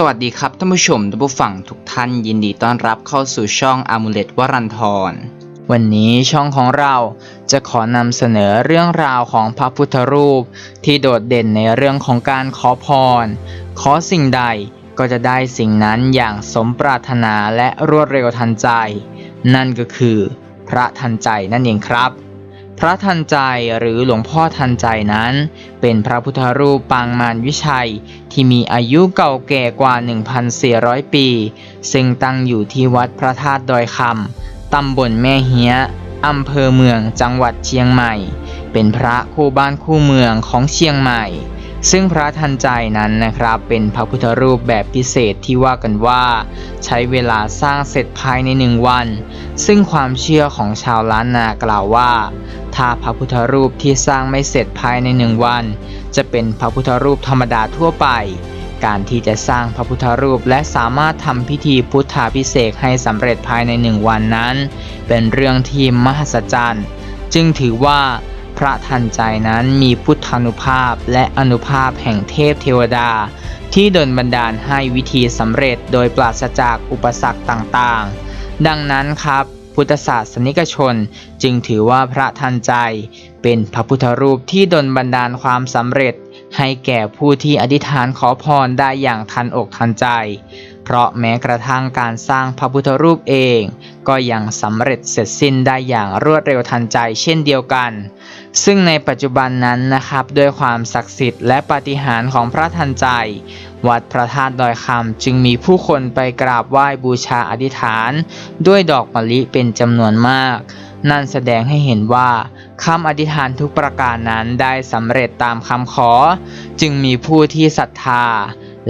สวัสดีครับท่านผู้ชมท่านผู้ฟังทุกท่านยินดีต้อนรับเข้าสู่ช่องอามูเลตวรันทร วันนี้ช่องของเราจะขอนำเสนอเรื่องราวของพระพุทธรูป ที่โดดเด่นในเรื่องของการขอพร ขอสิ่งใดก็จะได้สิ่งนั้นอย่างสมปรารถนาและรวดเร็วทันใจ นั่นก็คือพระทันใจนั่นเองครับ พระทันใจหรือหลวงพ่อทันใจนั้น เป็นพระพุทธรูปปางมารวิชัย ที่มีอายุเก่าแก่กว่า 1,400 ปี ซึ่งตั้งอยู่ที่วัดพระธาตุดอยคำตำบลแม่เฮียอำเภอเมืองจังหวัดเชียงใหม่ เป็นพระคู่บ้านคู่เมืองของเชียงใหม่ ซึ่งพระทันใจนั้นนะครับ เป็นพระพุทธรูปแบบพิเศษที่ว่ากันว่า ใช้เวลาสร้างเสร็จภายในหนึ่งวัน ซึ่งความเชื่อของชาวล้านนากล่าวว่า ถ้าพระพุทธรูปที่สร้างไม่เสร็จภายในหนึ่งวัน จะเป็นพระพุทธรูปธรรมดาทั่วไป การที่จะสร้างพระพุทธรูปและสามารถทำพิธีพุทธาพิเศษให้สำเร็จภายในหนึ่งวันนั้น เป็นเรื่องที่มหัศจรรย์ จึงถือว่า พระทันใจนั้นมีพุทธานุภาพและอนุภาพแห่งเทพเทวดา ที่ดลบันดาลให้วิธีสำเร็จโดยปราศจากอุปสรรคต่างๆ ดังนั้นครับ พุทธศาสนิกชนจึงถือว่าพระทันใจ เป็นพระพุทธรูปที่ดลบันดาลความสำเร็จ ให้แก่ผู้ที่อธิษฐานขอพรได้อย่างทันอกทันใจ เพราะแม้กระทั่งการสร้างพระพุทธรูปเอง ก็ยังสำเร็จเสร็จสิ้นได้อย่างรวดเร็วทันใจเช่นเดียวกัน ซึ่งในปัจจุบันนั้นนะครับด้วยความศักดิ์สิทธิ์และปาฏิหาริย์ของพระทันใจ วัดพระธาตุดอยคำจึงมีผู้คนไปกราบไหว้บูชาอธิษฐาน ด้วยดอกมะลิเป็นจำนวนมาก นั่นแสดงให้เห็นว่าคำอธิษฐานทุกประการนั้นได้สำเร็จตามคำขอ จึงมีผู้ที่ศรัทธา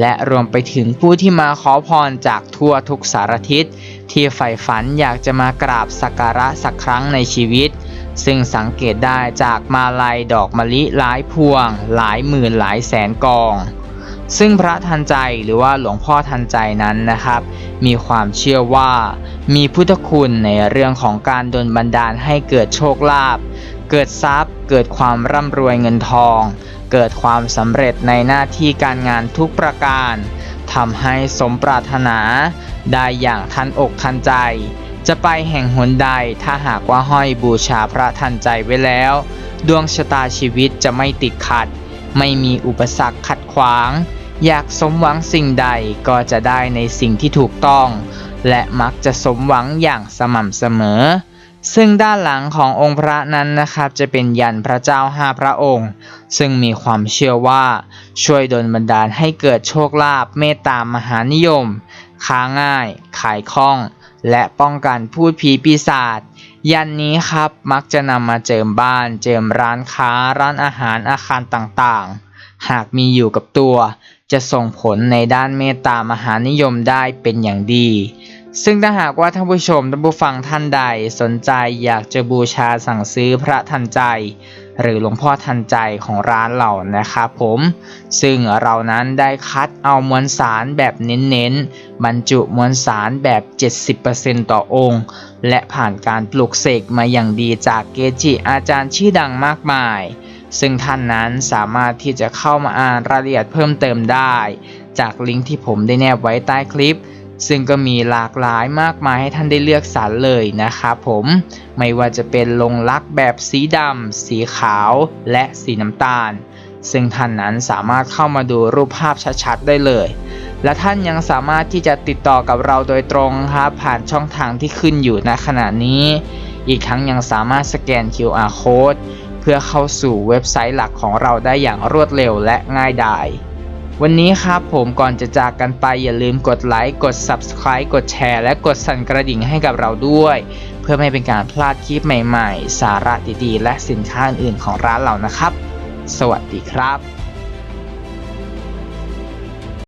และรวมไปถึงผู้ที่มาขอพรจากทั่วทุกสารทิศ ที่ใฝ่ฝันอยากจะมากราบสักการะสักครั้งในชีวิต ซึ่งสังเกตได้จากมาลัยดอกมะลิหลายพวง หลายหมื่นหลายแสนกอง ซึ่งพระทันใจหรือว่าหลวงพ่อทันใจนั้นนะครับ มีความเชื่อว่ามีพุทธคุณในเรื่องของการดลบันดาลให้เกิดโชคลาภเกิดทรัพย์ เกิดความร่ำรวยเงินทอง เกิดความสำเร็จในหน้าที่การงานทุกประการทำให้สมปรารถนา ได้อย่างทันอกทันใจ จะไปแห่งหนใดถ้าหากว่าห้อยบูชาพระทันใจไว้แล้ว ดวงชะตาชีวิตจะไม่ติดขัด ไม่มีอุปสรรคขัดขวาง อยากสมหวังสิ่งใดก็จะได้ในสิ่งที่ถูกต้อง และมักจะสมหวังอย่างสม่ำเสมอ ซึ่งด้านหลังขององค์พระนั้นนะครับจะเป็นยันพระเจ้าห้าพระองค์ ซึ่งมีความเชื่อว่าช่วยดลบันดาลให้เกิดโชคลาภเมตตามหานิยม ค้าง่าย ขายคล่อง และป้องกันพูดผีปีศาจยันนี้ครับมักจะนำมาเจิมบ้าน เจิมร้านค้า ร้านอาหารอาคารต่างๆ หากมีอยู่กับตัว จะส่งผลในด้านเมตตามหานิยมได้เป็นอย่างดี ซึ่งถ้าหากว่าท่านผู้ชมท่านผู้ฟังท่านใดสนใจอยากจะบูชาสั่งซื้อพระทันใจ หรือหลวงพ่อทันใจของร้านเรานะครับผมซึ่งเรานั้นได้คัดเอามวลสารแบบเน้นๆบรรจุมวลสารแบบ 70%ต่อองค์ และผ่านการปลูกเสกมาอย่างดีจากเกจิอาจารย์ชื่อดังมากมาย ซึ่งท่านนั้นสามารถที่จะเข้ามาอ่านรายละเอียดเพิ่มเติมได้ จากลิงก์ที่ผมได้แนบไว้ใต้คลิป ซึ่งก็มีหลากหลายมากมายให้ท่านได้เลือกสรรเลยนะครับผมไม่ว่าจะเป็นลงลักษ์แบบสีดำสีขาวและสีน้ำตาล ซึ่งท่านนั้นสามารถเข้ามาดูรูปภาพชัดๆได้เลย และท่านยังสามารถที่จะติดต่อกับเราโดยตรงครับผ่านช่องทางที่ขึ้นอยู่ณขณะนี้ อีกทั้งยังสามารถสแกน QR code เพื่อเข้าสู่เว็บไซต์หลักของเราได้อย่างรวดเร็วและง่ายดาย วันนี้ครับผมก่อนจะจากกันไปอย่าลืมกดไลค์กด Subscribe กดแชร์ และกดสั่นกระดิ่งให้กับเราด้วย เพื่อไม่เป็นการพลาดคลิปใหม่ๆ สาระดีๆ และสินค้าอื่นๆของร้านเรานะครับ สวัสดีครับ